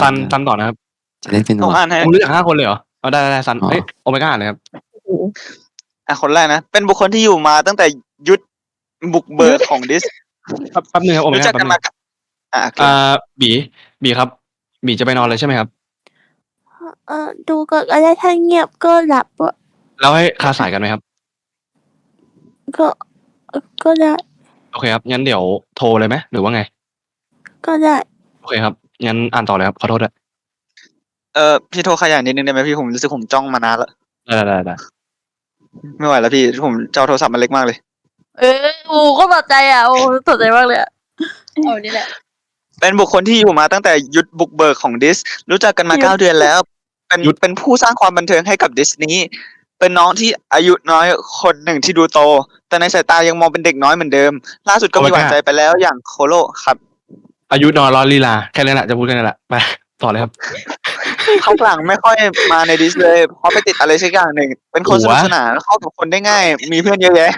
ซันซันต่อนะครับ จะเล่นเป็นผมอ่านให้ผมรู้จักห้าคนเลยเหรอเอาได้ได้ได้ซันอ๋อ เอ้ยโอเมก้าเลยครับอะคนแรกนะ เป็นบุคคลที่อยู่มาตั้งแต่ยุทธบุกเบิกของดิส แป๊บแป๊บนึงครับโอเมรู้ก้าจักแป๊บกันนึงมากับอะโอเคอ่าบีบีครับบีจะไปนอนเลยใช่ไหมครับ เออดูก่อนก็ได้ถ้าเงียบก็หลับอะแล้วให้คาสายกันไหมครับ ก็ก็ได้โอเคครับงั้นเดี๋ยวโทรเลยไหมหรือว่าไง ก็ได้โอเคครับ งั้นอ่านต่อเลยครับ ขอโทษด้วยเออพี่โทรขยันนิดนึงได้ไหมพี่ผมรู้สึกผมจ้องมานานแล้วได้ได้ได้ได้ไม่ไหวแล้วพี่ผมเจ้าโทรศัพท์มันเล็กมากเลย เออโอ้ก็สนใจอะโอ้สนใจมากเลยอะเอานี่แหละเป็นบุคคลที่อยู่มาตั้งแต่ยุทธบุกเบิกของดิส รู้จักกันมาเก้าเดือนแล้ว เป็นเป็นผู้สร้างความบันเทิงให้กับดิสนีย์เป็นน้องที่อายุน้อยคนหนึ่งที่ดูโต แต่ในสายตายังมองเป็นเด็กน้อยเหมือนเดิม ล่าสุดก็มีหวานใจไปแล้วอย่างโคโลครับ อายุนอนรอลีลาแค่นั้นแหละจะพูดแค่นั้นแหละไปต่อเลยครับเขาหลังไม่ค่อยมาในดิสเลยเพราะไปติดอะไรสักอย่างหนึ่ง เป็นคนสนุกสนานเข้ากับคนได้ง่าย มีเพื่อนเยอะแยะ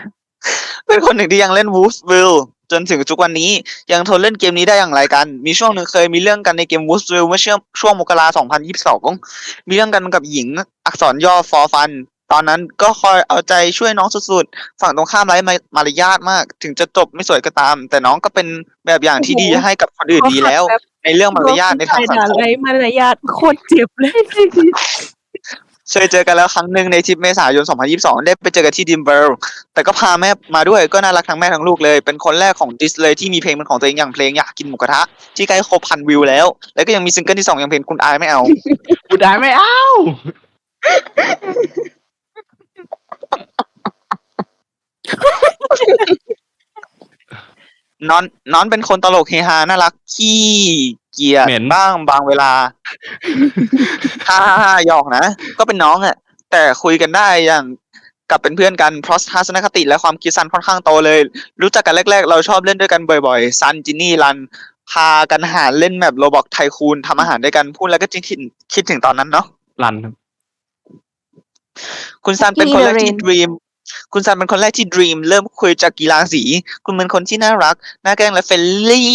เป็นคนหนึ่งที่ยังเล่นวูฟวิลจนถึงทุกวันนี้ยังทนเล่นเกมนี้ได้อย่างไรกัน มีช่วงหนึ่งเคยมีเรื่องกันในเกมวูฟวิลเมื่อช่วงช่วงมกรา2022มีเรื่องกันกับหญิงอักษรย่อฟอร์ฟัน ตอนนั้นก็คอยเอาใจช่วยน้องสุดๆ ฝั่งตรงข้ามไร้มารยาทมาก ถึงจะจบไม่สวยก็ตาม แต่น้องก็เป็นแบบอย่างที่ดีให้กับคนอื่นดีแล้ว ในเรื่องมารยาทในทางสังคมไรมารยาทโคตรเจ็บเลยเคยเจอกันแล้วครั้งหนึ่งในทริปเมษายน 2022 ได้ไปเจอกันที่ดิมเบิร์แต่ก็พาแม่มาด้วยก็น่ารักทั้งแม่ทั้งลูกเลย เป็นคนแรกของดิสเลยที่มีเพลงเป็นของตัวเองอย่างเพลงอยากกินหมูกระทะ ที่ใกล้ครบพันวิวแล้ว แล้วก็ยังมีซิงเกิลที่สองอย่างเพลงคุณอายไม่เอากูได้ไม่เอา นอนนอนเป็นคนตลกเฮฮาน่ารักขี้เกียจบ้างบางเวลาฮ่าฮ่าฮ่าหยอกนะ ก็เป็นน้องอะแต่คุยกันได้อย่างกับเป็นเพื่อนกันเพราะทัศนคติและความคิดซันค่อนข้างโตเลย รู้จักกันแรก ๆ เราชอบเล่นด้วยกันบ่อยๆซันจินนี่รัน พากันหาเล่นแมปโรบอกไทคูนทำอาหารด้วยกันพูดแล้วก็จริงๆคิดถึงตอนนั้นเนาะ รันครับคุณซันเป็นคนแรกที่ด e ีม คุณซันเป็นคนแรกที่ด e ีมเริ่มคุยจากกีฬาสี คุณเป็นคนที่น่ารักน่าแกล้งและเฟรนลี่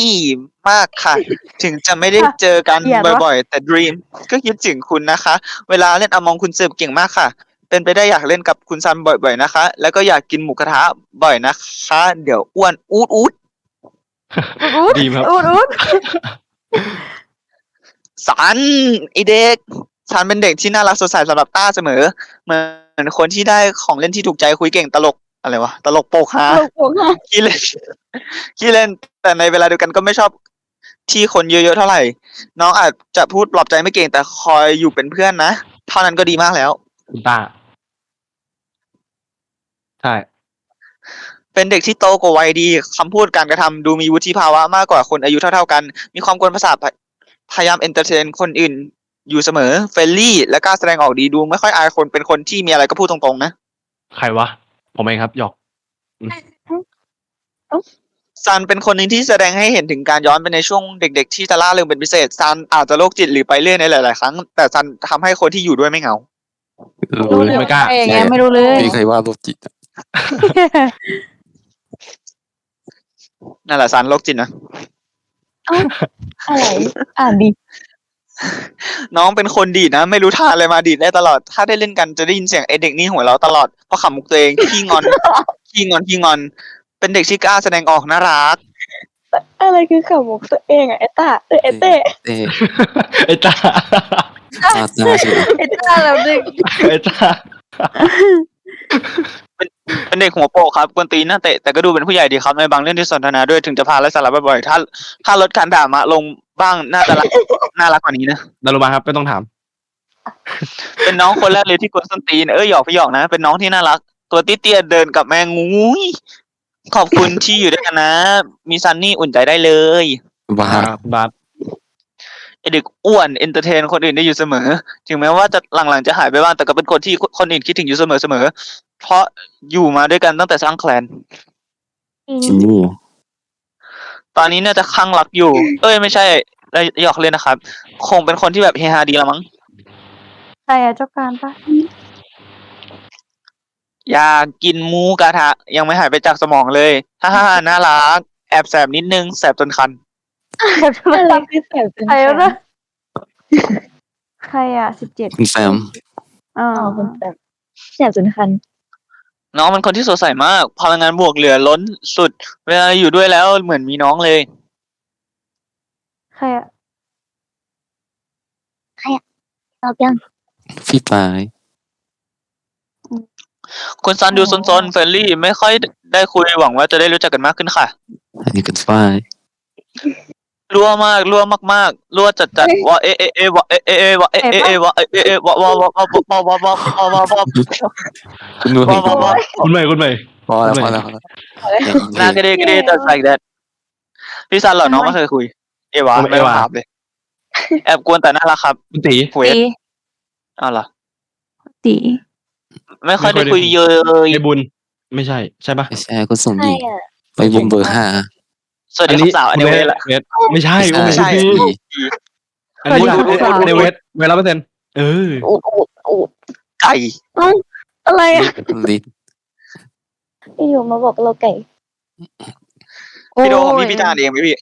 มากค่ะ ถึงจะไม่ได้เจอกันเกลียดวะบ่อยๆ แต่ด e ีมก็คิดถึงคุณนะคะ เวลาเล่นอมองคุณเสิร์ฟเก่งมากค่ะ เป็นไปได้อยากเล่นกับคุณซันบ่อยๆนะคะ แล้วก็อยากกินหมูกระทะบ่อยนะคะ เดี๋ยวอ้วนอูดอูดอุ๊ดดีครับอุ๊ดอุ๊ดสันไอเด็กซันเป็นเด็กที่น่ารักสดใสสำหรับต้าเสมอ เหมื อนคนที่ได้ของเล่นที่ถูกใจคุยเก่งตลกอะไรวะตลกโปกฮาตลกหัวงอกขี้เล่นขี้เล่น แต่ในเวลาเดียวกันก็ไม่ชอบที่คนเยอะๆเท่าไหร่ น้องอาจจะพูดปลอบใจไม่เก่งแต่คอยอยู่เป็นเพื่อนนะเท่านั้นก็ดีมากแล้ว คุณตาใช่เป็นเด็กที่โตกว่าวัยดีคำพูดการกระทำดูมีวุฒิภาวะมากกว่าคนอายุเท่าๆกัน มีความกวนประสาทพยพยายามเอนเตอร์เทนคนอื่น อยู่เสมอเฟรนลี่ และกล้าแสดงออกดีดูไม่ค่อยอายคนเป็นคนที่มีอะไรก็พูดตรงๆนะ ใครวะ ผมเองครับหยอกซันเป็นคนหนึ่งที่แสดงให้เห็นถึงการย้อนไปในช่วงเด็ก ๆ ที่จะล่าเริงเป็นพิเศษซันอาจจะโรคจิตหรือไปเรื่อยในหลายๆครั้ง แต่ซันทำให้คนที่อยู่ด้วยไม่เหงาเออรู้เลยไม่กล้าเองไงไม่รู้เลยมีใครว่าโรคจิตอะนั่นแหละซันโรคจิตนะอะไรอ่านดิ น้องเป็นคนดีดนะ ไม่รู้ท่าอะไรมาดีดได้ตลอด ถ้าได้เล่นกันจะได้ยินเสียงไอเด็กนี่หัวเราะตลอดเพราะขำมุกตัวเองขี้งอนขี้งอนขี้งอน เป็นเด็กที่กล้าแสดงออกน่ารัก อะไรคือขำมุกตัวเองอะไอตาเออไอเต้เต้ไอ้ตาตาตาใช่ไหมไอ้จ้าแล้วนึงไอ้ตาเป็นเด็กหัวโปกครับกวนตีนน่าเตะแต่ก็ดูเป็นผู้ใหญ่ดีครับในบางเรื่องที่สนทนาด้วยถึงจะพาและสาระบ่อยๆถ้าถ้าลดการด่ามาลง บ้างน่าจะรักน่ารักกว่านี้นะดารุมาครับไม่ต้องถาม เป็นน้องคนแรกเลยที่กวนส้นตีนเอ้ยหยอกพี่หยอกนะ เป็นน้องที่น่ารัก ตัวเตี้ยๆเดินกับแมงงูยขอบคุณที่อยู่ด้วยกันนะ มีซันนี่อุ่นใจได้เลยบ้าอ่าคุณบาสไอเด็กอ้วนเอนเตอร์เทน คนอื่นได้อยู่เสมอ ถึงแม้ว่าจะหลังๆจะหายไปบ้างแต่ก็เป็นคนที่คนอื่นคิดถึงอยู่เสมอเสมอๆเพราะอยู่มาด้วยกันตั้งแต่สร้างแคลน จินนี่ตอนนี้น่าจะคลั่งรักอยู่ เอ้ยไม่ใช่ หยอกเล่นนะครับ คงเป็นคนที่แบบเฮฮาดีละมั้งใครอะเจ้าการปะอยากกินหมูกระทะ ยังไม่หายไปจากสมองเลยฮ่าฮ่าฮ่าน่ารัก แอบแสบนิดนึงแสบจนคันอะไรคือแสบจนใครวะใครอะสิบเจ็ดคุณแซมอ๋ออ๋อคุณแบบแสบสุนคันน้องเป็นคนที่สดใสมาก พลังงานบวกเหลือล้นสุด เวลาอยู่ด้วยแล้วเหมือนมีน้องเลย ใครอะตอบยังพี่ปายคนซันดูซนๆเฟรนลี่ไม่ค่อยได้คุยหวังว่าจะได้รู้จักกันมากขึ้นค่ะ อันนี้คุณฝ้ายรั่วมากรั่วมากๆรั่วจัดจัดๆว่าเอะเอะเอะวะเอะเอะเอะวะเอะเอะเอะวะเอะเอะเอะวะวะวะวะวะวะวะวะวะวะวะวะคุณนุ้ยวะวะวะคุณใหม่คุณใหม่พอแล้วพอแล้วพอแล้วอย่างหน้ากระเดกกระเดจัดใส่แดดพี่ซันเหรอน้องไม่เคยคุย เอวะไม่ต้องถามเลยแอบกวนแต่น่ารักครับคุณตีเวทตีอ้าวเหรอตีไม่ค่อยได้คุยเยอะเลยไอบุญ ไม่ใช่ ใช่ปะไม่ใช่คุณสมหใช่ญิงอะไปวงเบอร์ห้าสวัสดีครับสาวอันนี้เวทละเวทไม่ใช่ไม่ไม่ใช่ใช่ไม่ใช่อันนี้ในเวทเวทร้อยเปอร์เซ็นต์เออโอ้โอ้โอ้ไก่อะไรอะลิศอยู่มาบอกเราไก่พี่โดของพี่พี่จานเองไหมพี่